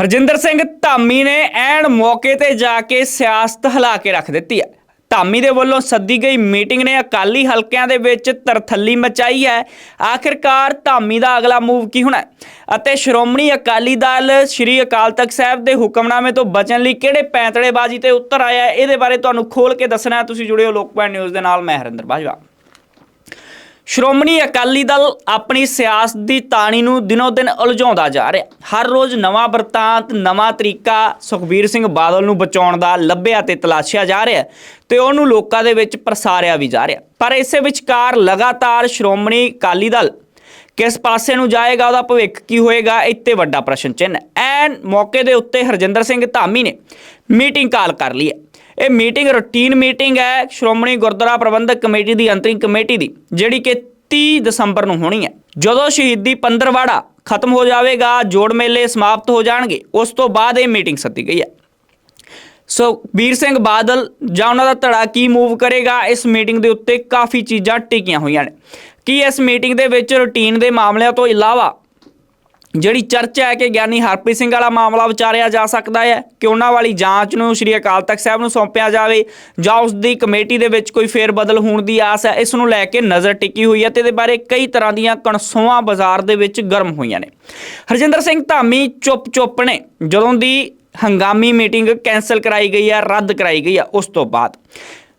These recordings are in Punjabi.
ਹਰਜਿੰਦਰ ਸਿੰਘ ਧਾਮੀ ਨੇ ਐਨ ਮੌਕੇ ਤੇ ਜਾ ਕੇ ਸਿਆਸਤ ਹਿਲਾ ਕੇ ਰੱਖ ਦਿੱਤੀ ਹੈ। ਧਾਮੀ ਦੇ ਵੱਲੋਂ ਸੱਦੀ ਗਈ ਮੀਟਿੰਗ ਨੇ ਅਕਾਲੀ ਹਲਕਿਆਂ ਦੇ ਵਿੱਚ ਤਰਥੱਲੀ ਮਚਾਈ ਹੈ। ਆਖਿਰਕਾਰ ਧਾਮੀ ਦਾ ਅਗਲਾ ਮੂਵ ਕੀ ਹੋਣਾ ਅਤੇ ਸ਼੍ਰੋਮਣੀ ਅਕਾਲੀ ਦਲ ਸ਼੍ਰੀ ਅਕਾਲ ਤਖਤ ਸਾਹਿਬ ਦੇ ਹੁਕਮਨਾਮੇ ਤੋਂ ਬਚਣ ਲਈ ਕਿਹੜੇ ਪੈਂਤੜੇਬਾਜ਼ੀ ਤੇ ਉੱਤਰ ਆਇਆ ਹੈ? ਇਹਦੇ ਬਾਰੇ ਤੁਹਾਨੂੰ ਖੋਲ ਕੇ ਦੱਸਣਾ ਹੈ। ਤੁਸੀਂ ਜੁੜਿਓ ਲੋਕਪਾਲ ਨਿਊਜ਼ ਦੇ ਨਾਲ, ਮੈਂ ਹਰਿੰਦਰ ਬਾਜਵਾ। ਸ਼੍ਰੋਮਣੀ ਅਕਾਲੀ ਦਲ ਆਪਣੀ ਸਿਆਸਤ ਦੀ ਤਾਣੀ ਨੂੰ ਦਿਨੋ ਦਿਨ ਉਲਝਾਉਂਦਾ ਜਾ ਰਿਹਾ। ਹਰ ਰੋਜ਼ ਨਵਾਂ ਵਰਤਾਂਤ, ਨਵਾਂ ਤਰੀਕਾ ਸੁਖਬੀਰ ਸਿੰਘ ਬਾਦਲ ਨੂੰ ਬਚਾਉਣ ਦਾ ਲੱਭਿਆ ਤੇ ਤਲਾਸ਼ਿਆ ਜਾ ਰਿਹਾ ਤੇ ਉਹਨੂੰ ਲੋਕਾਂ ਦੇ ਵਿੱਚ ਪ੍ਰਸਾਰਿਆ ਵੀ ਜਾ ਰਿਹਾ। ਪਰ ਇਸੇ ਵਿਚਕਾਰ ਲਗਾਤਾਰ ਸ਼੍ਰੋਮਣੀ ਅਕਾਲੀ ਦਲ ਕਿਸ ਪਾਸੇ ਨੂੰ ਜਾਏਗਾ, ਉਹਦਾ ਭਵਿੱਖ ਕੀ ਹੋਏਗਾ ਇੱਥੇ ਵੱਡਾ ਪ੍ਰਸ਼ਨ ਚਿੰਨ੍ਹ ਐਨ ਮੌਕੇ ਦੇ ਉੱਤੇ ਹਰਜਿੰਦਰ ਸਿੰਘ ਧਾਮੀ ਨੇ ਮੀਟਿੰਗ ਕਾਲ ਕਰ ਲਈ ਹੈ। ਇਹ ਮੀਟਿੰਗ ਰੂਟੀਨ ਮੀਟਿੰਗ ਹੈ ਸ਼੍ਰੋਮਣੀ ਗੁਰਦੁਆਰਾ ਪ੍ਰਬੰਧਕ ਕਮੇਟੀ ਦੀ ਅੰਤਰਿਮ ਕਮੇਟੀ ਦੀ, ਜਿਹੜੀ ਕਿ 30 ਦਸੰਬਰ ਨੂੰ ਹੋਣੀ ਹੈ। ਜਦੋਂ ਸ਼ਹੀਦੀ ਪੰਦਰਵਾੜਾ ਖਤਮ ਹੋ ਜਾਵੇਗਾ, ਜੋੜ ਮੇਲੇ ਸਮਾਪਤ ਹੋ ਜਾਣਗੇ, ਉਸ ਤੋਂ ਬਾਅਦ ਇਹ ਮੀਟਿੰਗ ਸੱਦੀ ਗਈ ਹੈ। ਸੋ ਵੀਰ ਸਿੰਘ ਬਾਦਲ, ਜਾਂ ਉਹਨਾਂ ਦਾ ਧੜਾ ਕੀ ਮੂਵ ਕਰੇਗਾ, ਇਸ ਮੀਟਿੰਗ ਦੇ ਉੱਤੇ ਕਾਫੀ ਚੀਜ਼ਾਂ ਟਿਕੀਆਂ ਹੋਈਆਂ ਨੇ। ਕੀ ਇਸ ਮੀਟਿੰਗ ਦੇ ਵਿੱਚ ਰੂਟੀਨ ਦੇ ਮਾਮਲਿਆਂ ਤੋਂ ਇਲਾਵਾ ਜਿਹੜੀ ਚਰਚਾ ਹੈ ਕਿ ਗਿਆਨੀ ਹਰਪ੍ਰੀਤ ਸਿੰਘ ਵਾਲਾ ਮਾਮਲਾ ਵਿਚਾਰਿਆ ਜਾ ਸਕਦਾ ਹੈ ਕਿ ਉਹਨਾਂ ਵਾਲੀ ਜਾਂਚ ਨੂੰ ਸ਼੍ਰੀ ਅਕਾਲ ਤਖਤ ਸਾਹਿਬ ਨੂੰ ਸੌਂਪਿਆ ਜਾਵੇ ਜਾਂ ਉਸ ਦੀ ਕਮੇਟੀ ਦੇ ਵਿੱਚ ਕੋਈ ਫੇਰ ਬਦਲ ਹੋਣ ਦੀ ਆਸ ਹੈ, ਇਸ ਨੂੰ ਲੈ ਕੇ ਨਜ਼ਰ ਟਿਕੀ ਹੋਈ ਹੈ ਤੇ ਇਹਦੇ ਬਾਰੇ ਕਈ ਤਰ੍ਹਾਂ ਦੀਆਂ ਕਣਸੋਆਂ ਬਾਜ਼ਾਰ ਦੇ ਵਿੱਚ ਗਰਮ ਹੋਈਆਂ ਨੇ। ਹਰਜਿੰਦਰ ਸਿੰਘ ਧਾਮੀ ਚੁੱਪ ਚੁੱਪ ਨੇ, ਜਦੋਂ ਦੀ ਹੰਗਾਮੀ ਮੀਟਿੰਗ ਕੈਨਸਲ ਕਰਾਈ ਗਈ ਹੈ, ਰੱਦ ਕਰਾਈ ਗਈ ਹੈ, ਉਸ ਤੋਂ ਬਾਅਦ।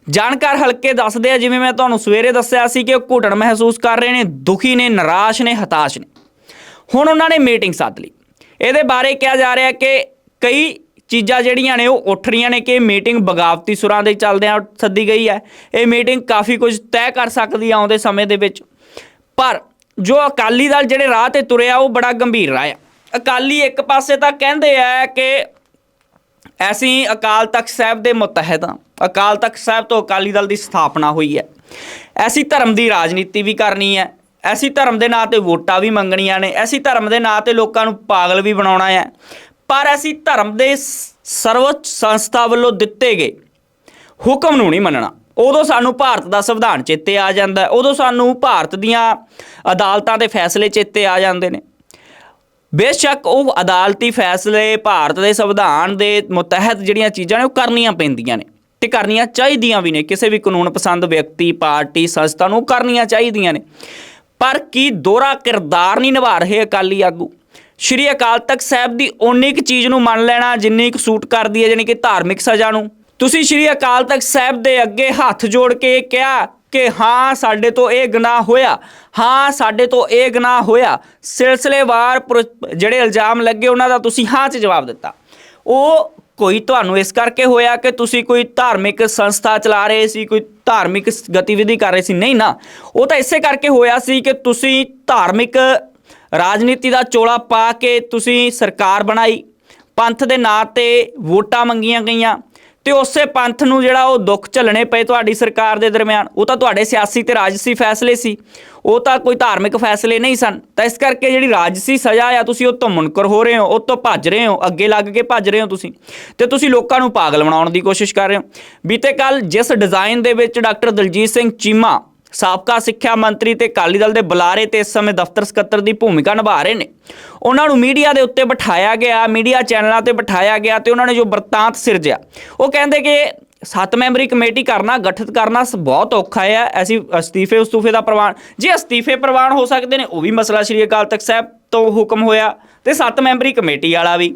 ਜਾਣਕਾਰ ਹਲਕੇ ਦੱਸਦੇ ਆ, ਜਿਵੇਂ ਮੈਂ ਤੁਹਾਨੂੰ ਸਵੇਰੇ ਦੱਸਿਆ ਸੀ ਕਿ ਉਹ ਘੁਟਣ ਮਹਿਸੂਸ ਕਰ ਰਹੇ ਨੇ, ਦੁਖੀ ਨੇ, ਨਿਰਾਸ਼ ਨੇ, ਹਤਾਸ਼ ਨੇ। ਹੁਣ ਉਹਨਾਂ ਨੇ ਮੀਟਿੰਗ ਸੱਦ ਲਈ। ਇਹਦੇ ਬਾਰੇ ਕਿਹਾ ਜਾ ਰਿਹਾ ਕਿ ਕਈ ਚੀਜ਼ਾਂ ਜਿਹੜੀਆਂ ਨੇ ਉਹ ਉੱਠ ਰਹੀਆਂ ਨੇ ਕਿ ਮੀਟਿੰਗ ਬਗਾਵਤੀ ਸੁਰਾਂ ਦੇ ਚੱਲਦਿਆਂ ਸੱਦੀ ਗਈ ਹੈ। ਇਹ ਮੀਟਿੰਗ ਕਾਫੀ ਕੁਝ ਤੈਅ ਕਰ ਸਕਦੀ ਆਉਂਦੇ ਸਮੇਂ ਦੇ ਵਿੱਚ। ਪਰ ਜੋ ਅਕਾਲੀ ਦਲ ਜਿਹੜੇ ਰਾਹ ਤੇ ਤੁਰਿਆ, ਉਹ ਬੜਾ ਗੰਭੀਰ ਰਾਹ ਆ। ਅਕਾਲੀ ਇੱਕ ਪਾਸੇ ਤਾਂ ਕਹਿੰਦੇ ਆ ਕਿ ਅਸੀਂ ਅਕਾਲ ਤਖਤ ਸਾਹਿਬ ਦੇ ਮੁਤਹਿਦ ਹਾਂ। ਅਕਾਲ ਤਖਤ ਸਾਹਿਬ ਤੋਂ ਅਕਾਲੀ ਦਲ ਦੀ ਸਥਾਪਨਾ ਹੋਈ ਹੈ। ਐਸੀ ਧਰਮ ਦੀ ਰਾਜਨੀਤੀ ਵੀ ਕਰਨੀ ਹੈ। ਐਸੀ ਧਰਮ ਦੇ ਨਾਂ ਤੇ ਵੋਟਾਂ ਵੀ ਮੰਗਣੀਆਂ ਨੇ, ਐਸੀ ਧਰਮ ਦੇ ਨਾਂ ਤੇ ਲੋਕਾਂ ਨੂੰ ਪਾਗਲ ਵੀ ਬਣਾਉਣਾ ਹੈ। ਪਰ ਐਸੀ ਧਰਮ ਦੇ ਸਰਵਉੱਚ ਸੰਸਥਾ ਵੱਲੋਂ ਦਿੱਤੇ ਗਏ ਹੁਕਮ ਨੂੰ ਨਹੀਂ ਮੰਨਣਾ। ਉਦੋਂ ਸਾਨੂੰ ਭਾਰਤ ਦਾ ਸੰਵਿਧਾਨ ਚੇਤੇ ਆ ਜਾਂਦਾ ਉਦੋਂ ਸਾਨੂੰ ਭਾਰਤ ਦੀਆਂ ਅਦਾਲਤਾਂ ਦੇ ਫੈਸਲੇ ਚੇਤੇ ਆ ਜਾਂਦੇ ਨੇ। ਬੇਸ਼ੱਕ ਉਹ ਅਦਾਲਤੀ ਫੈਸਲੇ ਭਾਰਤ ਦੇ ਸੰਵਿਧਾਨ ਦੇ ਮੁਤਹਿਤ ਜਿਹੜੀਆਂ ਚੀਜ਼ਾਂ ਨੇ, ਉਹ ਕਰਨੀਆਂ ਪੈਂਦੀਆਂ ਨੇ ਤੇ ਕਰਨੀਆਂ ਚਾਹੀਦੀਆਂ ਵੀ ਨੇ। ਕਿਸੇ ਵੀ ਕਾਨੂੰਨ ਪਸੰਦ ਵਿਅਕਤੀ, ਪਾਰਟੀ, ਸੰਸਥਾ ਨੂੰ ਕਰਨੀਆਂ ਚਾਹੀਦੀਆਂ ਨੇ। ਪਰ ਕੀ ਦੋਹਰਾ ਕਿਰਦਾਰ ਨਹੀਂ ਨਿਭਾ ਰਹੇ ਅਕਾਲੀ ਆਗੂ? ਸ਼੍ਰੀ ਅਕਾਲ ਤਖਤ ਸਾਹਿਬ ਦੀ ਓਨੀ ਕੁ ਚੀਜ਼ ਨੂੰ ਮੰਨ ਲੈਣਾ, ਜਿੰਨੀ ਕੁ ਸੂਟ ਕਰਦੀ ਹੈ ਜਾਣੀ ਕਿ ਧਾਰਮਿਕ ਸਜ਼ਾ ਨੂੰ। ਤੁਸੀਂ ਸ਼੍ਰੀ ਅਕਾਲ ਤਖਤ ਸਾਹਿਬ ਦੇ ਅੱਗੇ ਹੱਥ ਜੋੜ ਕੇ ਕਿਹਾ ਕਿ ਹਾਂ, ਸਾਡੇ ਤੋਂ ਇਹ ਗੁਨਾਹ ਹੋਇਆ, ਹਾਂ, ਸਾਡੇ ਤੋਂ ਇਹ ਗੁਨਾਹ ਹੋਇਆ। ਸਿਲਸਿਲੇਵਾਰ ਜਿਹੜੇ ਇਲਜ਼ਾਮ ਲੱਗੇ, ਉਹਨਾਂ ਦਾ ਤੁਸੀਂ ਹਾਂ 'ਚ ਜਵਾਬ ਦਿੱਤਾ। ਉਹ ਕੋਈ ਤੁਹਾਨੂੰ ਇਸ ਕਰਕੇ ਹੋਇਆ ਕਿ ਤੁਸੀਂ ਕੋਈ ਧਾਰਮਿਕ ਸੰਸਥਾ ਚਲਾ ਰਹੇ ਸੀ, ਕੋਈ ਧਾਰਮਿਕ ਗਤੀਵਿਧੀ ਕਰ ਰਹੇ ਸੀ? ਨਹੀਂ ਨਾ। ਉਹ ਤਾਂ ਇਸੇ ਕਰਕੇ ਹੋਇਆ ਸੀ ਕਿ ਤੁਸੀਂ ਧਾਰਮਿਕ ਰਾਜਨੀਤੀ ਦਾ ਚੋਲਾ ਪਾ ਕੇ ਤੁਸੀਂ ਸਰਕਾਰ ਬਣਾਈ। ਪੰਥ ਦੇ ਨਾਂ ਤੇ ਵੋਟਾਂ ਮੰਗੀਆਂ ਗਈਆਂ। ਤੇ ਉਸੇ ਪੰਥ ਨੂੰ ਜਿਹੜਾ ਉਹ ਦੁੱਖ ਝੱਲਣੇ ਪਏ ਤੁਹਾਡੀ ਸਰਕਾਰ ਦੇ ਦਰਮਿਆਨ। ਉਹ ਤਾਂ ਤੁਹਾਡੇ ਸਿਆਸੀ ਤੇ ਰਾਜਸੀ ਫੈਸਲੇ ਸੀ। ਉਹ ਤਾਂ ਕੋਈ ਧਾਰਮਿਕ ਫੈਸਲੇ ਨਹੀਂ ਸਨ। ਤਾਂ ਇਸ ਕਰਕੇ ਜਿਹੜੀ ਰਾਜਸੀ ਸਜ਼ਾ ਆ, ਤੁਸੀਂ ਉਹ ਤੋਂ ਮੁਨਕਰ ਹੋ ਰਹੇ ਹੋ, ਉਹ ਤੋਂ ਭੱਜ ਰਹੇ ਹੋ, ਅੱਗੇ ਲੱਗ ਕੇ ਭੱਜ ਰਹੇ ਹੋ ਤੁਸੀਂ। ਤੇ ਤੁਸੀਂ ਲੋਕਾਂ ਨੂੰ ਪਾਗਲ ਬਣਾਉਣ ਦੀ ਕੋਸ਼ਿਸ਼ ਕਰ ਰਹੇ ਹੋ। ਬੀਤੇ ਕੱਲ ਜਿਸ ਡਿਜ਼ਾਈਨ ਦੇ ਵਿੱਚ ਡਾਕਟਰ ਦਲਜੀਤ ਸਿੰਘ ਚੀਮਾ ਸਾਬਕਾ ਸਿੱਖਿਆ ਮੰਤਰੀ ਤੇ ਅਕਾਲੀ ਦਲ ਦੇ ਬੁਲਾਰੇ ਤੇ ਇਸ ਸਮੇਂ ਦਫ਼ਤਰ ਸਕੱਤਰ ਦੀ ਭੂਮਿਕਾ ਨਿਭਾ ਰਹੇ ਨੇ। ਉਹਨਾਂ ਨੂੰ ਮੀਡੀਆ ਦੇ ਉੱਤੇ ਬਿਠਾਇਆ ਗਿਆ, ਮੀਡੀਆ ਚੈਨਲਾਂ ਤੇ ਬਿਠਾਇਆ ਗਿਆ ਤੇ ਉਹਨਾਂ ਨੇ ਜੋ ਵਰਤਾਂਤ ਸਿਰਜਿਆ, ਉਹ ਕਹਿੰਦੇ ਕਿ ਸੱਤ ਮੈਂਬਰੀ ਕਮੇਟੀ ਕਰਨਾ, ਗਠਿਤ ਕਰਨਾ ਬਹੁਤ ਔਖਾ ਹੈ। ਅਸੀਂ ਅਸਤੀਫੇ, ਉਸਤੂਫੇ ਦਾ ਪ੍ਰਵਾਨ, ਜੇ ਅਸਤੀਫੇ ਪ੍ਰਵਾਨ ਹੋ ਸਕਦੇ ਨੇ, ਉਹ ਵੀ ਮਸਲਾ ਸ਼੍ਰੀ ਅਕਾਲ ਤਖਤ ਸਾਹਿਬ ਤੋਂ ਹੁਕਮ ਹੋਇਆ ਤੇ ਸੱਤ ਮੈਂਬਰੀ ਕਮੇਟੀ ਵਾਲਾ ਵੀ।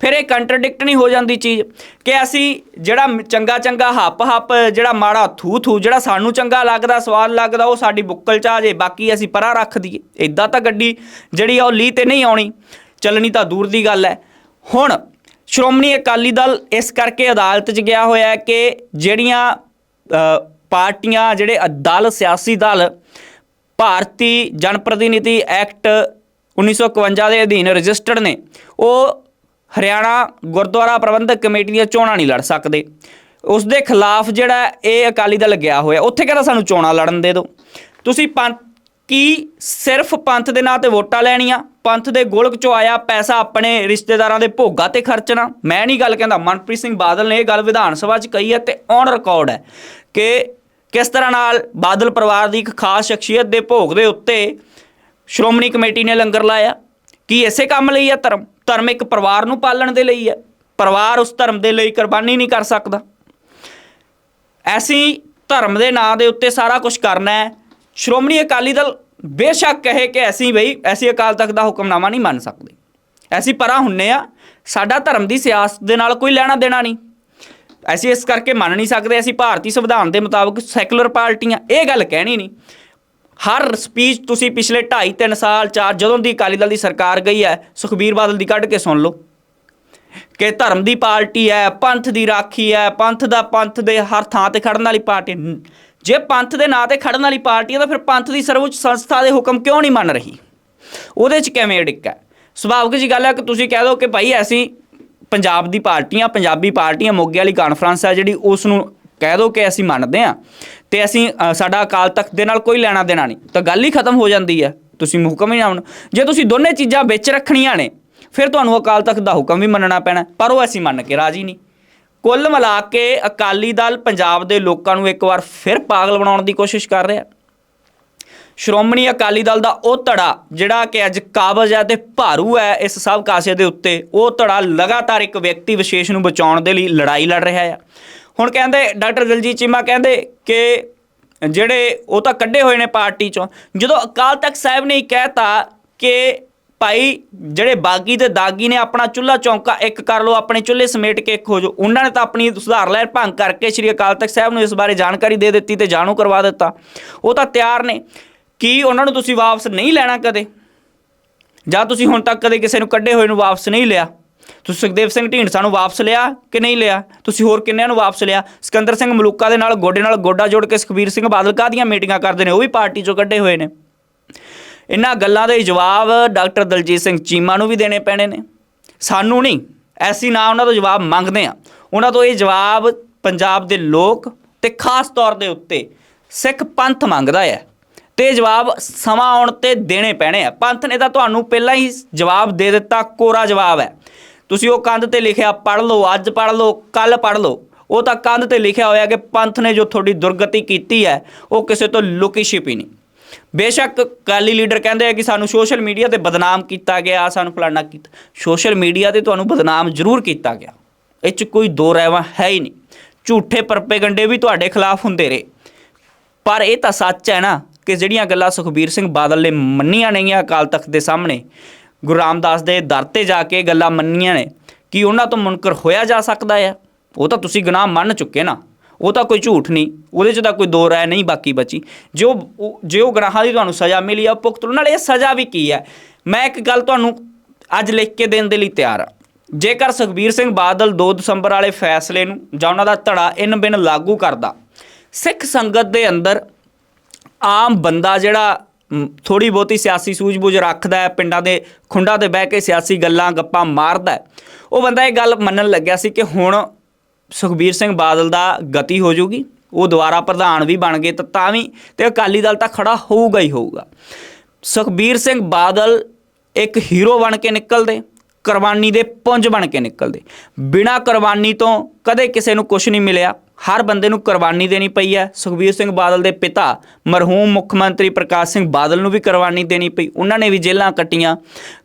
ਫਿਰ ਇਹ ਕੰਟਰਡਿਕਟ ਨਹੀਂ ਹੋ ਜਾਂਦੀ ਚੀਜ਼ ਕਿ ਅਸੀਂ ਜਿਹੜਾ ਚੰਗਾ ਚੰਗਾ ਹੱਪ ਹੱਪ ਜਿਹੜਾ ਮਾੜਾ ਥੂ ਥੂ ਜਿਹੜਾ ਸਾਨੂੰ ਚੰਗਾ ਲੱਗਦਾ, ਸਵਾਦ ਲੱਗਦਾ, ਉਹ ਸਾਡੀ ਬੁੱਕਲ ਚ ਆ ਜੇ, ਬਾਕੀ ਅਸੀਂ ਪਰਾਂ ਰੱਖ ਦਈਏ। ਇਦਾਂ ਤਾਂ ਗੱਡੀ ਜਿਹੜੀ ਆ ਉਹ ਲੀਹ ਤੇ ਨਹੀਂ ਆਉਣੀ, ਚੱਲਣੀ ਤਾਂ ਦੂਰ ਦੀ ਗੱਲ ਹੈ। ਹੁਣ ਸ਼੍ਰੋਮਣੀ ਅਕਾਲੀ ਦਲ ਇਸ ਕਰਕੇ ਅਦਾਲਤ 'ਚ ਗਿਆ ਹੋਇਆ ਹੈ ਕਿ ਜਿਹੜੀਆਂ ਪਾਰਟੀਆਂ ਜਿਹੜੇ ਦਲ, ਸਿਆਸੀ ਦਲ, ਭਾਰਤੀ ਜਨਪ੍ਰਤੀਨਿਧੀ ਐਕਟ 1951 ਦੇ ਅਧੀਨ ਰਜਿਸਟਰਡ ਨੇ, ਉਹ ਹਰਿਆਣਾ ਗੁਰਦੁਆਰਾ ਪ੍ਰਬੰਧਕ ਕਮੇਟੀ ਦੀਆਂ ਚੋਣਾਂ ਨਹੀਂ ਲੜ ਸਕਦੇ। ਉਸ ਦੇ ਖਿਲਾਫ ਜਿਹੜਾ ਇਹ ਅਕਾਲੀ ਦਲ ਗਿਆ ਹੋਇਆ, ਉੱਥੇ ਕਹਿੰਦਾ ਸਾਨੂੰ ਚੋਣਾਂ ਲੜਨ ਦੇ ਦਿਓ। ਤੁਸੀਂ ਪੰਥ, ਕੀ ਸਿਰਫ ਪੰਥ ਦੇ ਨਾਂ ਤੇ ਵੋਟਾਂ ਲੈਣੀਆਂ? ਪੰਥ ਦੇ ਗੋਲਕ ਚੋਂ ਆਇਆ ਪੈਸਾ ਆਪਣੇ ਰਿਸ਼ਤੇਦਾਰਾਂ ਦੇ ਭੋਗਾਂ ਤੇ ਖਰਚਣਾ। ਮੈਂ ਨਹੀਂ ਗੱਲ ਕਹਿੰਦਾ, ਮਨਪ੍ਰੀਤ ਸਿੰਘ ਬਾਦਲ ਨੇ ਇਹ ਗੱਲ ਵਿਧਾਨ ਸਭਾ 'ਚ ਕਹੀ ਹੈ ਤੇ ਔਨ ਰਿਕਾਰਡ ਹੈ ਕਿ ਕਿਸ ਤਰ੍ਹਾਂ ਨਾਲ ਬਾਦਲ ਪਰਿਵਾਰ ਦੀ ਇੱਕ ਖਾਸ ਸ਼ਖਸੀਅਤ ਦੇ ਭੋਗ ਦੇ ਉੱਤੇ ਸ਼੍ਰੋਮਣੀ ਕਮੇਟੀ ਨੇ ਲੰਗਰ ਲਾਇਆ। ਕੀ ਇਸੇ ਕੰਮ ਲਈ ਹੈ ਧਰਮ? ਧਰਮ ਇੱਕ ਪਰਿਵਾਰ ਨੂੰ ਪਾਲਣ ਦੇ ਲਈ ਹੈ। ਪਰਿਵਾਰ ਉਸ ਧਰਮ ਦੇ ਲਈ ਕੁਰਬਾਨੀ ਨਹੀਂ ਕਰ ਸਕਦਾ। ਐਸੀ ਧਰਮ ਦੇ ਨਾਂ ਦੇ ਉੱਤੇ ਸਾਰਾ ਕੁਝ ਕਰਨਾ ਹੈ। ਸ਼੍ਰੋਮਣੀ ਅਕਾਲੀ ਦਲ ਬੇਸ਼ੱਕ ਕਹੇ ਕਿ ਅਸੀਂ ਬਈ ਐਸੀ ਅਕਾਲ ਤਖਤ ਦਾ ਹੁਕਮਨਾਮਾ ਨਹੀਂ ਮੰਨ ਸਕਦੇ। ਅਸੀਂ ਪਰਾਂ ਹੁੰਨੇ ਆ। ਸਾਡਾ ਧਰਮ ਦੀ ਸਿਆਸਤ ਦੇ ਨਾਲ ਕੋਈ ਲੈਣਾ ਦੇਣਾ ਨਹੀਂ। ਅਸੀਂ ਇਸ ਕਰਕੇ ਮੰਨ ਨਹੀਂ ਸਕਦੇ। ਅਸੀਂ ਭਾਰਤੀ ਸੰਵਿਧਾਨ ਦੇ ਮੁਤਾਬਕ ਸੈਕੂਲਰ ਪਾਰਟੀਆਂ, ਇਹ ਗੱਲ ਕਹਿਣੀ ਨਹੀਂ। ਹਰ ਸਪੀਚ ਤੁਸੀਂ ਪਿਛਲੇ 2.5 3 ਸਾਲ 4 ਜਦੋਂ ਦੀ ਅਕਾਲੀ ਦਲ ਦੀ ਸਰਕਾਰ ਗਈ ਹੈ, ਸੁਖਬੀਰ ਬਾਦਲ ਦੀ ਕੱਢ ਕੇ ਸੁਣ ਲਓ। ਕਿ ਧਰਮ ਦੀ ਪਾਰਟੀ ਹੈ, ਪੰਥ ਦੀ ਰਾਖੀ ਹੈ, ਪੰਥ ਦਾ ਪੰਥ ਦੇ ਹਰ ਥਾਂ ਤੇ ਖੜਨ ਵਾਲੀ ਪਾਰਟੀ ਜੇ ਪੰਥ ਦੇ ਨਾਂ ਤੇ ਖੜਨ ਵਾਲੀ ਪਾਰਟੀ ਹੈ, ਤਾਂ ਫਿਰ ਪੰਥ ਦੀ ਸਰਵਉੱਚ ਸੰਸਥਾ ਦੇ ਹੁਕਮ ਕਿਉਂ ਨਹੀਂ ਮੰਨ ਰਹੀ? ਉਹਦੇ 'ਚ ਕਿਵੇਂ ਅੜਿੱਕ ਹੈ? ਸੁਭਾਵਿਕ ਜੀ ਗੱਲ ਹੈ ਕਿ ਤੁਸੀਂ ਕਹਿ ਦਿਓ ਕਿ ਭਾਈ ਅਸੀਂ ਪੰਜਾਬ ਦੀ ਪਾਰਟੀਆਂ, ਪੰਜਾਬੀ ਪਾਰਟੀਆਂ, ਮੋਗੇ ਵਾਲੀ ਕਾਨਫਰੰਸ ਹੈ ਜਿਹੜੀ ਉਸ ਨੂੰ ਕਹਿ ਦਿਓ ਕਿ ਅਸੀਂ ਮੰਨਦੇ ਹਾਂ ਤੇ ਅਸੀਂ ਸਾਡਾ ਅਕਾਲ ਤਖਤ ਦੇ ਨਾਲ ਕੋਈ ਲੈਣਾ ਦੇਣਾ ਨਹੀਂ। ਤਾਂ ਗੱਲ ਹੀ ਖਤਮ ਹੋ ਜਾਂਦੀ ਹੈ। ਤੁਸੀਂ ਹੁਕਮ ਹੀ ਨਾ ਮੰਨੋ ਜੇ ਤੁਸੀਂ ਦੋਨੇ ਚੀਜ਼ਾਂ ਵਿੱਚ ਰੱਖਣੀਆਂ ਨੇ, ਫਿਰ ਤੁਹਾਨੂੰ ਅਕਾਲ ਤਖਤ ਦਾ ਹੁਕਮ ਵੀ ਮੰਨਣਾ ਪੈਣਾ ਪਰ ਉਹ ਅਸੀਂ ਮੰਨ ਕੇ ਰਾਜੀ ਨਹੀਂ। ਕੁੱਲ ਮਿਲਾ ਕੇ ਅਕਾਲੀ ਦਲ ਪੰਜਾਬ ਦੇ ਲੋਕਾਂ ਨੂੰ ਇੱਕ ਵਾਰ ਫਿਰ ਪਾਗਲ ਬਣਾਉਣ ਦੀ ਕੋਸ਼ਿਸ਼ ਕਰ ਰਿਹਾ ਸ਼੍ਰੋਮਣੀ ਅਕਾਲੀ ਦਲ ਦਾ ਉਹ ਧੜਾ, ਜਿਹੜਾ ਕਿ ਅੱਜ ਕਾਬਜ਼ ਹੈ ਤੇ ਭਾਰੂ ਹੈ ਇਸ ਸਭ ਕਾਸੇ ਦੇ ਉੱਤੇ, ਉਹ ਧੜਾ ਲਗਾਤਾਰ ਇੱਕ ਵਿਅਕਤੀ ਵਿਸ਼ੇਸ਼ ਨੂੰ ਬਚਾਉਣ ਦੇ ਲਈ ਲੜਾਈ ਲੜ ਰਿਹਾ ਹੈ। ਹੁਣ ਕਹਿੰਦੇ ਡਾਕਟਰ ਦਲਜੀਤ ਚੀਮਾ ਕਹਿੰਦੇ ਕਿ ਜਿਹੜੇ ਉਹ ਤਾਂ ਕੱਢੇ ਹੋਏ ਨੇ ਪਾਰਟੀ ਚੋਂ, ਜਦੋਂ ਅਕਾਲ ਤਖਤ ਸਾਹਿਬ ਨੇ ਹੀ ਕਹਿਤਾ ਕਿ ਭਾਈ ਜਿਹੜੇ ਬਾਗੀ ਤੇ ਦਾਗੀ ਨੇ ਆਪਣਾ ਚੁੱਲ੍ਹਾ ਚੌਂਕਾ ਇੱਕ ਕਰ ਲਓ, ਆਪਣੇ ਚੁੱਲ੍ਹੇ ਸਮੇਟ ਕੇ ਇੱਕ ਹੋ ਜਾਓ, ਉਹਨਾਂ ਨੇ ਤਾਂ ਆਪਣੀ ਸੁਧਾਰ ਲੈਣ ਭੰਗ ਕਰਕੇ ਸ੍ਰੀ ਅਕਾਲ ਤਖਤ ਸਾਹਿਬ ਨੂੰ ਇਸ ਬਾਰੇ ਜਾਣਕਾਰੀ ਦੇ ਦਿੱਤੀ ਤੇ ਜਾਣੂ ਕਰਵਾ ਦਿੱਤਾ। ਉਹ ਤਾਂ ਤਿਆਰ ਨੇ ਕੀ ਉਹਨਾਂ ਨੂੰ ਤੁਸੀਂ ਵਾਪਸ ਨਹੀਂ ਲੈਣਾ ਕਦੇ, ਜਾਂ ਤੁਸੀਂ ਹੁਣ ਤੱਕ ਕਦੇ ਕਿਸੇ ਨੂੰ ਕੱਢੇ ਹੋਏ ਨੂੰ ਵਾਪਸ ਨਹੀਂ ਲਿਆ। ਤੁਸੀਂ ਸੁਖਦੇਵ ਸਿੰਘ ਢੀਂਡਸਾ ਨੂੰ ਵਾਪਸ ਲਿਆ ਕਿ ਨਹੀਂ ਲਿਆ? ਤੁਸੀਂ ਹੋਰ ਕਿੰਨਿਆਂ ਨੂੰ ਵਾਪਸ ਲਿਆ? ਸਿਕੰਦਰ ਸਿੰਘ ਮਲੂਕਾ ਦੇ ਨਾਲ, ਗੋਡੇ ਨਾਲ ਗੋਡਾ ਜੋੜ ਕੇ ਸੁਖਬੀਰ ਸਿੰਘ ਬਾਦਲ ਕਾਹਦੀਆਂ ਮੀਟਿੰਗਾਂ ਕਰਦੇ ਨੇ? ਉਹ ਵੀ ਪਾਰਟੀ ਚੋਂ ਕੱਢੇ ਹੋਏ ਨੇ। ਇਹਨਾਂ ਗੱਲਾਂ ਦੇ ਜਵਾਬ ਡਾਕਟਰ ਦਲਜੀਤ ਸਿੰਘ ਚੀਮਾ ਨੂੰ ਵੀ ਦੇਣੇ ਪੈਣੇ ਨੇ। ਸਾਨੂੰ ਨਹੀਂ, ਐਸੀ ਨਾ ਉਹਨਾਂ ਤੋਂ ਜਵਾਬ ਮੰਗਦੇ ਆ ਉਹਨਾਂ ਤੋਂ ਇਹ ਜਵਾਬ ਪੰਜਾਬ ਦੇ ਲੋਕ ਤੇ ਖਾਸ ਤੌਰ ਦੇ ਉੱਤੇ ਸਿੱਖ ਪੰਥ ਮੰਗਦਾ ਹੈ। ਤੇ ਇਹ ਜਵਾਬ ਸਮਾਂ ਆਉਣ ਤੇ ਦੇਣੇ ਪੈਣੇ ਆ। ਪੰਥ ਨੇ ਤਾਂ ਤੁਹਾਨੂੰ ਪਹਿਲਾਂ ਹੀ ਜਵਾਬ ਦੇ ਦਿੱਤਾ, ਕੋਰਾ ਜਵਾਬ ਹੈ। ਤੁਸੀਂ ਉਹ ਕੰਧ ਤੇ ਲਿਖਿਆ ਪੜ੍ਹ ਲਓ, ਅੱਜ ਪੜ੍ਹ ਲਓ ਕੱਲ ਪੜ੍ਹ ਲਓ। ਉਹ ਤਾਂ ਕੰਧ ਤੇ ਲਿਖਿਆ ਹੋਇਆ ਕਿ ਪੰਥ ਨੇ ਜੋ ਤੁਹਾਡੀ ਦੁਰਗਤੀ ਕੀਤੀ ਹੈ, ਉਹ ਕਿਸੇ ਤੋਂ ਲੁਕੀ ਛਿਪੀ ਨਹੀਂ। ਬੇਸ਼ੱਕ ਕਾਲੀ ਲੀਡਰ ਕਹਿੰਦੇ ਆ ਕਿ ਸਾਨੂੰ ਸੋਸ਼ਲ ਮੀਡੀਆ ਤੇ ਬਦਨਾਮ ਕੀਤਾ ਗਿਆ, ਸਾਨੂੰ ਫਲਾਣਾ ਕੀਤਾ। ਸੋਸ਼ਲ ਮੀਡੀਆ ਤੇ ਤੁਹਾਨੂੰ ਬਦਨਾਮ ਜ਼ਰੂਰ ਕੀਤਾ ਗਿਆ। ਇਹ 'ਚ ਕੋਈ ਦੋ ਰਹਿਵਾ ਹੈ ਹੀ ਨਹੀਂ। ਝੂਠੇ ਪਰਪੇਗੰਡੇ ਵੀ ਤੁਹਾਡੇ ਖਿਲਾਫ ਹੁੰਦੇ ਰਹੇ। ਪਰ ਇਹ ਤਾਂ ਸੱਚ ਹੈ ਨਾ ਕਿ ਜਿਹੜੀਆਂ ਗੱਲਾਂ ਸੁਖਬੀਰ ਸਿੰਘ ਬਾਦਲ ਨੇ ਮੰਨੀਆਂ ਨਹੀਂ ਅਕਾਲ ਤਖਤ ਦੇ ਸਾਹਮਣੇ ਗੁਰੂ ਰਾਮਦਾਸ ਦੇ ਦਰ ਤੇ ਜਾ ਕੇ ਗੱਲਾਂ ਮੰਨੀਆਂ ਨੇ। ਕਿ ਉਹਨਾਂ ਤੋਂ ਮੁਨਕਰ ਹੋਇਆ ਜਾ ਸਕਦਾ ਹੈ? ਉਹ ਤਾਂ ਤੁਸੀਂ ਗੁਨਾਹ ਮੰਨ ਚੁੱਕੇ ਨਾ। ਉਹ ਤਾਂ ਕੋਈ ਝੂਠ ਨਹੀਂ। ਉਹਦੇ 'ਚ ਤਾਂ ਕੋਈ ਦੋ ਰਾਏ ਨਹੀਂ ਬਾਕੀ ਬਚੀ। ਜੋ ਉਹ- ਜੇ ਉਹ ਗੁਨਾਹਾਂ ਦੀ ਤੁਹਾਨੂੰ ਸਜ਼ਾ ਮਿਲੀ ਆ, ਉਹ ਨਾਲ ਇਹ ਸਜ਼ਾ ਵੀ ਕੀ ਹੈ? ਮੈਂ ਇੱਕ ਗੱਲ ਤੁਹਾਨੂੰ ਅੱਜ ਲਿਖ ਕੇ ਦੇਣ ਦੇ ਲਈ ਤਿਆਰ ਆ। ਜੇਕਰ ਸੁਖਬੀਰ ਸਿੰਘ ਬਾਦਲ 2 ਦਸੰਬਰ ਵਾਲੇ ਫੈਸਲੇ ਨੂੰ ਜਾਂ ਉਹਨਾਂ ਦਾ ਧੜਾ ਇਨ ਬਿਨ ਲਾਗੂ ਕਰਦਾ, ਸਿੱਖ ਸੰਗਤ ਦੇ ਅੰਦਰ ਆਮ ਬੰਦਾ ਜਿਹੜਾ ਥੋੜੀ ਬਹੁਤੀ ਸਿਆਸੀ ਸੂਝ-ਬੂਝ ਰੱਖਦਾ ਹੈ, ਪਿੰਡਾਂ ਦੇ ਖੁੰਡਾਂ ਤੇ ਬਹਿ ਕੇ ਸਿਆਸੀ ਗੱਲਾਂ, ਗੱਪਾਂ ਮਾਰਦਾ ਉਹ ਬੰਦਾ ਇਹ ਗੱਲ ਮੰਨਣ ਲੱਗਿਆ ਸੀ ਕਿ ਹੁਣ ਸੁਖਬੀਰ ਸਿੰਘ ਬਾਦਲ ਦਾ ਗਤੀ ਹੋ ਜਾਊਗੀ, ਉਹ ਦੁਬਾਰਾ ਪ੍ਰਧਾਨ ਵੀ ਬਣ ਗਏ ਤਾਂ ਤਾਂ ਵੀ ਤੇ ਅਕਾਲੀ ਦਲ ਤਾਂ ਖੜਾ ਹੋਊਗਾ ਹੀ ਹੋਊਗਾ। ਸੁਖਬੀਰ ਸਿੰਘ ਬਾਦਲ ਇੱਕ ਹੀਰੋ ਬਣ ਕੇ ਨਿਕਲਦੇ, ਕੁਰਬਾਨੀ ਦੇ ਪੁੰਜ ਬਣ ਕੇ ਨਿਕਲਦੇ। ਬਿਨਾਂ ਕੁਰਬਾਨੀ ਤੋਂ ਕਦੇ ਕਿਸੇ ਨੂੰ ਕੁਝ ਨਹੀਂ ਮਿਲਿਆ। ਹਰ ਬੰਦੇ ਨੂੰ ਕੁਰਬਾਨੀ ਦੇਣੀ ਪਈ ਹੈ। ਸੁਖਬੀਰ ਸਿੰਘ ਬਾਦਲ ਦੇ ਪਿਤਾ, ਮਰਹੂਮ ਮੁੱਖ ਮੰਤਰੀ ਪ੍ਰਕਾਸ਼ ਸਿੰਘ ਬਾਦਲ ਨੂੰ ਵੀ ਕੁਰਬਾਨੀ ਦੇਣੀ ਪਈ। ਉਹਨਾਂ ਨੇ ਵੀ ਜੇਲ੍ਹਾਂ ਕੱਟੀਆਂ।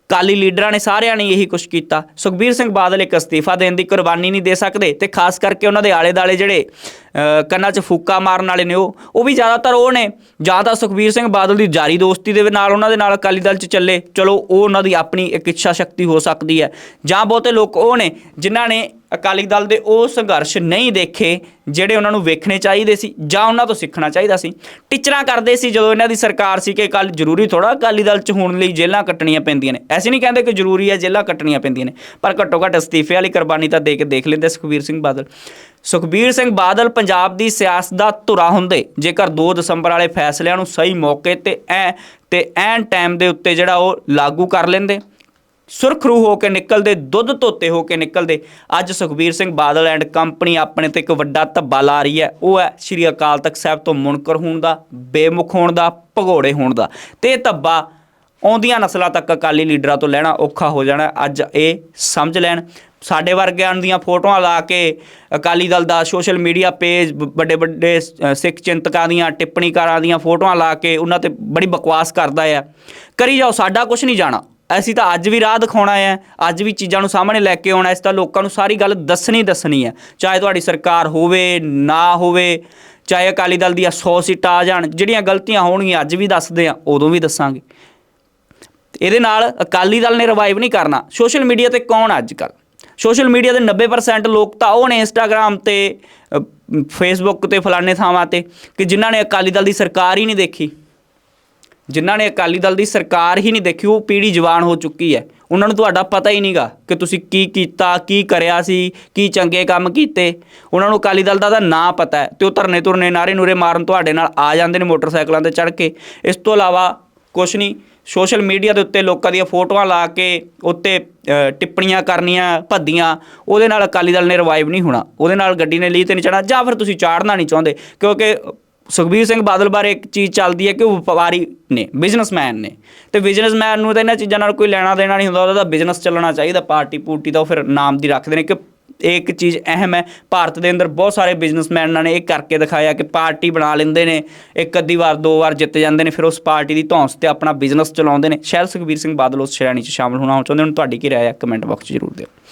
ਕਾਲੀ ਲੀਡਰਾਂ ਨੇ ਸਾਰਿਆਂ ਨੇ ਇਹੀ ਕੁਝ ਕੀਤਾ। ਸੁਖਬੀਰ ਸਿੰਘ ਬਾਦਲ ਇੱਕ ਅਸਤੀਫਾ ਦੇਣ ਦੀ ਕੁਰਬਾਨੀ ਨਹੀਂ ਦੇ ਸਕਦੇ ਤੇ ਖਾਸ ਕਰਕੇ ਉਹਨਾਂ ਦੇ ਆਲੇ-ਦਾਲੇ ਜਿਹੜੇ ਕੰਨਾਂ 'ਚ ਫੂਕਾ ਮਾਰਨ ਵਾਲੇ ਨੇ ਉਹ। ਉਹ ਵੀ ਜ਼ਿਆਦਾਤਰ ਉਹ ਨੇ। ਜਾਂ ਤਾਂ ਸੁਖਬੀਰ ਸਿੰਘ ਬਾਦਲ ਦੀ ਜਾਰੀ ਦੋਸਤੀ ਦੇ ਨਾਲ ਉਹਨਾਂ ਦੇ ਨਾਲ ਅਕਾਲੀ ਦਲ 'ਚ ਚੱਲੇ। ਚਲੋ, ਉਹ ਉਹਨਾਂ ਦੀ ਆਪਣੀ ਇੱਕ ਇੱਛਾ ਸ਼ਕਤੀ ਹੋ ਸਕਦੀ ਹੈ। ਜਾਂ ਬਹੁਤੇ ਲੋਕ ਉਹ ਨੇ ਜਿਨ੍ਹਾਂ ਨੇ ਅਕਾਲੀ ਦਲ ਦੇ ਉਹ ਸੰਘਰਸ਼ ਨਹੀਂ ਦੇਖੇ, ਜਿਹੜੇ ਉਹਨਾਂ ਨੂੰ ਵੇਖਣੇ ਚਾਹੀਦੇ ਸੀ ਜਾਂ ਉਹਨਾਂ ਤੋਂ ਸਿੱਖਣਾ ਚਾਹੀਦਾ ਸੀ। ਟੀਚਰਾਂ ਕਰਦੇ ਸੀ ਜਦੋਂ ਇਹਨਾਂ ਦੀ ਸਰਕਾਰ ਸੀ ਕਿ ਕੱਲ ਜ਼ਰੂਰੀ ਥੋੜਾ ਅਕਾਲੀ ਦਲ 'ਚ ਹੋਣ ਲਈ ਜੇਲ੍ਹਾਂ ਕੱਟਣੀਆਂ ਪੈਂਦੀਆਂ ਨੇ। ਐਸੀ ਨਹੀਂ ਕਹਿੰਦੇ ਕਿ ਜ਼ਰੂਰੀ ਹੈ ਜੇਲ੍ਹਾਂ ਕੱਟਣੀਆਂ ਪੈਂਦੀਆਂ ਨੇ, ਪਰ ਘੱਟੋ ਘੱਟ ਅਸਤੀਫੇ ਵਾਲੀ ਕੁਰਬਾਨੀ ਤਾਂ ਦੇ ਕੇ ਦੇਖ ਲੈਂਦੇ ਸੁਖਬੀਰ ਸਿੰਘ ਬਾਦਲ। ਸੁਖਬੀਰ ਸਿੰਘ ਬਾਦਲ ਪੰਜਾਬ ਦੀ ਸਿਆਸਤ ਦਾ ਧੁਰਾ ਹੁੰਦੇ। ਜੇਕਰ 2 ਦਸੰਬਰ ਵਾਲੇ ਫੈਸਲਿਆਂ ਨੂੰ ਸਹੀ ਮੌਕੇ ਤੇ ਐ ਤੇ ਐਨ ਟਾਈਮ ਦੇ ਉੱਤੇ ਜਿਹੜਾ ਉਹ ਲਾਗੂ ਕਰ ਲੈਂਦੇ। ਸੁਰਖਰੂ ਹੋ ਕੇ ਨਿਕਲਦੇ, ਦੁੱਧ ਧੋਤੇ ਹੋ ਕੇ ਨਿਕਲਦੇ। ਅੱਜ ਸੁਖਬੀਰ ਸਿੰਘ ਬਾਦਲ ਐਂਡ ਕੰਪਨੀ ਆਪਣੇ ਤੇ ਇੱਕ ਵੱਡਾ ਧੱਬਾ ਲਾ ਰਹੀ ਹੈ। ਉਹ ਹੈ ਸ਼੍ਰੀ ਅਕਾਲ ਤਖਤ ਸਾਹਿਬ ਤੋਂ ਮੁਨਕਰ ਹੋਣ ਦਾ, ਬੇਮੁਖ ਹੋਣ ਦਾ, ਭਗੌੜੇ ਹੋਣ ਦਾ। ਤੇ ਇਹ ਧੱਬਾ ਆਉਂਦੀਆਂ ਨਸਲਾਂ ਤੱਕ ਅਕਾਲੀ ਲੀਡਰਾਂ ਤੋਂ ਲੈਣਾ ਔਖਾ ਹੋ ਜਾਣਾ। ਅੱਜ ਇਹ ਸਮਝ ਲੈਣ। ਸਾਡੇ ਵਰਗਿਆਂ ਦੀਆਂ ਫੋਟੋਆਂ ਲਾ ਕੇ ਅਕਾਲੀ ਦਲ ਦਾ ਸੋਸ਼ਲ ਮੀਡੀਆ ਪੇਜ ਵੱਡੇ ਵੱਡੇ ਸਿੱਖ ਚਿੰਤਕਾਂ ਦੀਆਂ, ਟਿੱਪਣੀਕਾਰਾਂ ਦੀਆਂ ਫੋਟੋਆਂ ਲਾ ਕੇ ਉਹਨਾਂ ਤੇ ਬੜੀ ਬਕਵਾਸ ਕਰਦਾ ਆ। ਕਰੀ ਜਾਓ, ਸਾਡਾ ਕੁਝ ਨਹੀਂ ਜਾਣਾ। ਅਸੀਂ ਤਾਂ ਅੱਜ ਵੀ ਰਾਹ ਦਿਖਾਉਣਾ ਹੈ ਅੱਜ ਵੀ ਚੀਜ਼ਾਂ ਨੂੰ ਸਾਹਮਣੇ ਲੈ ਕੇ ਆਉਣਾ, ਇਸ ਤਾਂ ਲੋਕਾਂ ਨੂੰ ਸਾਰੀ ਗੱਲ ਦੱਸਣੀ ਦੱਸਣੀ ਹੈ ਚਾਹੇ ਤੁਹਾਡੀ ਸਰਕਾਰ ਹੋਵੇ, ਨਾ ਹੋਵੇ, ਚਾਹੇ ਅਕਾਲੀ ਦਲ ਦੀਆਂ 100 ਸੀਟਾਂ ਆ ਜਾਣ, ਜਿਹੜੀਆਂ ਗਲਤੀਆਂ ਹੋਣਗੀਆਂ, ਅੱਜ ਵੀ ਦੱਸਦੇ ਆ, ਉਦੋਂ ਵੀ ਦੱਸਾਂਗੇ। ਇਹਦੇ ਨਾਲ ਅਕਾਲੀ ਦਲ ਨੇ ਰਿਵਾਈਵ ਨਹੀਂ ਕਰਨਾ। ਸੋਸ਼ਲ ਮੀਡੀਆ ਤੇ ਕੌਣ ਅੱਜ ਕੱਲ ਸੋਸ਼ਲ ਮੀਡੀਆ ਦੇ 90% ਲੋਕ ਤਾਂ ਉਹ ਨੇ ਇੰਸਟਾਗ੍ਰam ਤੇ ਫੇਸਬੁੱਕ ਤੇ ਫਲਾਣੇ ਥਾਵਾਂ ਤੇ, ਕਿ ਜਿਨ੍ਹਾਂ ਨੇ ਅਕਾਲੀ ਦਲ ਦੀ ਸਰਕਾਰ ਹੀ ਨਹੀਂ ਦੇਖੀ। ਜਿਨ੍ਹਾਂ ਨੇ ਅਕਾਲੀ ਦਲ ਦੀ ਸਰਕਾਰ ਹੀ ਨਹੀਂ ਦੇਖੀ, ਉਹ ਪੀੜੀ ਜਵਾਨ ਹੋ ਚੁੱਕੀ ਹੈ। ਉਹਨਾਂ ਨੂੰ ਤੁਹਾਡਾ ਪਤਾ ਹੀ ਨਹੀਂਗਾ ਕਿ ਤੁਸੀਂ ਕੀ ਕੀਤਾ, ਕੀ ਕਰਿਆ ਸੀ, ਕੀ ਚੰਗੇ ਕੰਮ ਕੀਤੇ। ਉਹਨਾਂ ਨੂੰ ਅਕਾਲੀ ਦਲ ਦਾ ਤਾਂ ਨਾਂ ਪਤਾ ਹੈ ਤੇ ਉਹ ਧਰਨੇ ਤੁਰਨੇ ਨਾਰੇ ਨੂਰੇ ਮਾਰਨ ਤੁਹਾਡੇ ਨਾਲ ਆ ਜਾਂਦੇ ਨੇ ਮੋਟਰਸਾਈਕਲਾਂ ਤੇ ਚੜ੍ਹ ਕੇ। ਇਸ ਤੋਂ ਇਲਾਵਾ ਕੁਛ ਨਹੀਂ ਸੋਸ਼ਲ ਮੀਡੀਆ ਦੇ ਉੱਤੇ ਲੋਕਾਂ ਦੀਆਂ ਫੋਟੋਆਂ ਲਾ ਕੇ ਉੱਤੇ ਟਿੱਪਣੀਆਂ ਕਰਨੀਆਂ, ਭੱਦੀਆਂ, ਉਹਦੇ ਨਾਲ ਅਕਾਲੀ ਦਲ ਨੇ ਰਿਵਾਈਵ ਨਹੀਂ ਹੋਣਾ। ਉਹਦੇ ਨਾਲ ਗੱਡੀ ਨੇ ਲਈ ਤੇ ਨਹੀਂ ਚੜਨਾ ਜਾਂ ਫਿਰ ਤੁਸੀਂ ਚਾੜਨਾ ਨਹੀਂ ਚਾਹੁੰਦੇ, ਕਿਉਂਕਿ ਸੁਖਬੀਰ ਸਿੰਘ ਬਾਦਲ ਬਾਰੇ ਇੱਕ ਚੀਜ਼ ਚੱਲਦੀ ਹੈ ਕਿ ਉਹ ਵਪਾਰੀ ਨੇ ਬਿਜ਼ਨਸਮੈਨ ਨੇ। ਤੇ ਬਿਜ਼ਨਸਮੈਨ ਨੂੰ ਤਾਂ ਇਹਨਾਂ ਚੀਜ਼ਾਂ ਨਾਲ ਕੋਈ ਲੈਣਾ ਦੇਣਾ ਨਹੀਂ ਹੁੰਦਾ, ਉਹਦਾ ਤਾਂ ਬਿਜ਼ਨਸ ਚੱਲਣਾ ਚਾਹੀਦਾ ਪਾਰਟੀ ਪੂਰਟੀ ਦਾ ਉਹ ਫਿਰ ਨਾਮ ਦੀ ਰੱਖਦੇ ਨੇ ਕਿ ਇਹ ਇੱਕ ਚੀਜ਼ ਅਹਿਮ ਹੈ, ਭਾਰਤ ਦੇ ਅੰਦਰ ਬਹੁਤ ਸਾਰੇ ਬਿਜ਼ਨਸਮੈਨਾਂ ਨੇ ਇਹ ਕਰਕੇ ਦਿਖਾਇਆ ਕਿ ਪਾਰਟੀ ਬਣਾ ਲੈਂਦੇ ਨੇ, ਇੱਕ ਅੱਧੀ ਵਾਰ, ਦੋ ਵਾਰ ਜਿੱਤ ਜਾਂਦੇ ਨੇ, ਫਿਰ ਉਸ ਪਾਰਟੀ ਦੀ ਧੌਂਸ ਤੇ ਆਪਣਾ ਬਿਜ਼ਨਸ ਚਲਾਉਂਦੇ ਨੇ। ਸ਼ਾਇਦ ਸੁਖਬੀਰ ਸਿੰਘ ਬਾਦਲ ਉਸ ਸ਼੍ਰੇਣੀ 'ਚ ਸ਼ਾਮਲ ਹੋਣਾ ਚਾਹੁੰਦੇ ਹੁਣ ਤੁਹਾਡੀ ਕੀ ਰਾਏ ਹੈ? ਕਮੈਂਟ ਬਾਕਸ 'ਚ ਜ਼ਰੂਰ ਦਿਓ।